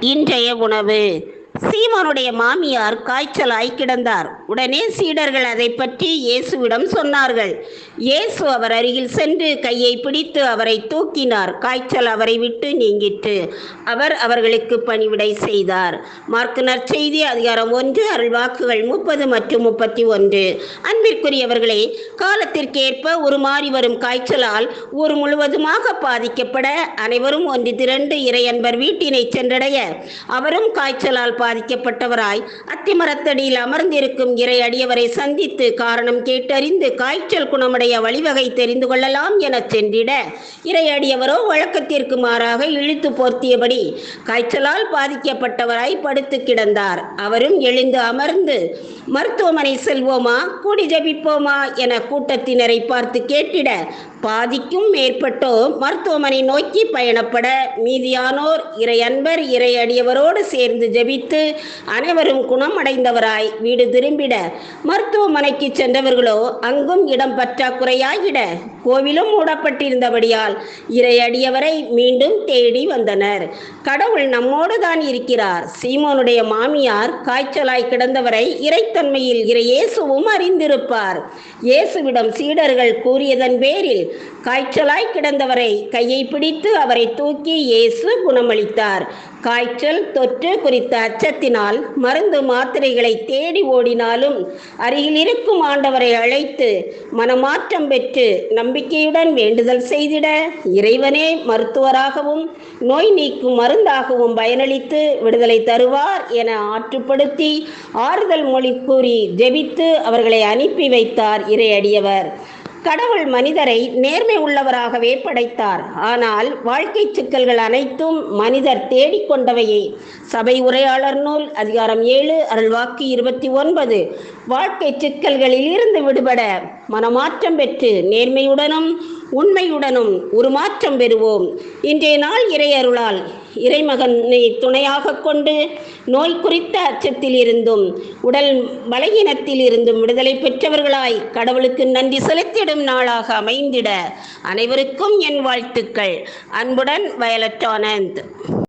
இன்றைய உணவு. சீமோனுடைய மாமியார் காய்ச்சலாய் கிடந்தார். உடனே சீடர்கள் அதை பற்றி இயேசுவிடம் சொன்னார்கள். இயேசு அவர் அருகில் சென்று கையை பிடித்து அவரை தூக்கினார். காய்ச்சல் அவரை விட்டு நீங்கிற்று. அவர் அவர்களுக்கு பணிவிடை செய்தார். மார்க்கு நற்செய்தி அதிகாரம் ஒன்று அருள்வாக்குகள் முப்பது மற்றும் முப்பத்தி ஒன்று. அன்பிற்குரியவர்களே காலத்திற்கேற்ப ஒரு மாறி வரும் காய்ச்சலால் ஊர் முழுவதுமாக பாதிக்கப்பட அனைவரும் ஒன்று திரண்டு இறையன்பர் வீட்டினை சென்றடைய அவரும் காய்ச்சலால் பாதிக்கப்பட்டவராய் அத்திமரத்தடியில் அமர்ந்திருக்கும் இறை அடியவரை சந்தித்து காரணம் கேட்டறிந்து காய்ச்சல் குணமடைய வழிவகை தெரிந்து கொள்ளலாம் என சென்றிட இறை அடியவரோ வழக்கத்திற்கு மாறாக இழுத்து போர்த்தியபடி காய்ச்சலால் பாதிக்கப்பட்டவராய் படுத்து கிடந்தார். அவரும் எழுந்து அமர்ந்து மருத்துவமனை செல்வோமா? கூடி ஜபிப்போமா? என கூட்டத்தினரை பார்த்து கேட்டிட பாதிக்கும் மேற்பட்டோர் மருத்துவமனை நோக்கி பயணப்பட மீதியானோர் இறை அன்பர் இறை அடியவரோடு சேர்ந்து ஜபித்து அனைவரும் குணமடைந்தவராய் வீடு திரும்பிட மருத்துவமனைக்கு சென்றவர்களோ அங்கும் இடம் பற்றாக்குறையாகிட கோவிலும் மூடப்பட்டிருந்தபடியால் இரையடியவரை மீண்டும் தேடி வந்தனர். கடவுள் நம்மோடு தான் இருக்கிறார். சீமோனுடைய மாமியார் காய்ச்சலாய் கிடந்தவரை இறைத்தன்மையில் இறை இயேசுவும் அறிந்திருப்பார். இயேசுவிடம் சீடர்கள் கூறியதன் பேரில் காய்ச்சலாய் கிடந்தவரை கையை பிடித்து அவரை தூக்கி இயேசு குணமளித்தார். காய்ச்சல் தொற்று குறித்த அச்சத்தினால் மருந்து மாத்திரைகளை தேடி ஓடினாலும் அருகில் இருக்கும் ஆண்டவரை அழைத்து மனமாற்றம் பெற்று நம்பிக்கையுடன் வேண்டுதல் செய்திட இறைவனே மருத்துவராகவும் நோய் நீக்கும் மருந்தாகவும் பயனளித்து விடுதலை தருவார் என ஆற்றுப்படுத்தி ஆறுதல் மொழி கூறி ஜெபித்து அவர்களை அனுப்பி வைத்தார் இறையடியவர். கடவுள் மனிதரை நேர்மை உள்ளவராகவே படைத்தார். ஆனால் வாழ்க்கை சிக்கல்கள் அனைத்தும் மனிதர் தேடிக்கொண்டவையே சபை உரையாளர் நூல் அதிகாரம் ஏழு அருள்வாக்கு இருபத்தி ஒன்பது. வாழ்க்கை சிக்கல்களில் இருந்து விடுபட மனமாற்றம் பெற்று நேர்மையுடனும் உண்மையுடனும் உருமாற்றம் பெறுவோம். இன்றைய நாள் இறையருளால் இறைமகனை துணையாக கொண்டு நோய் குறித்த அச்சத்தில் இருந்தும் உடல் பலகீனத்தில் இருந்தும் விடுதலை பெற்றவர்களாய் கடவுளுக்கு நன்றி செலுத்திடும் நாளாக அமைந்திட அனைவருக்கும் என் வாழ்த்துக்கள். அன்புடன் வயலட் ஆனந்த்.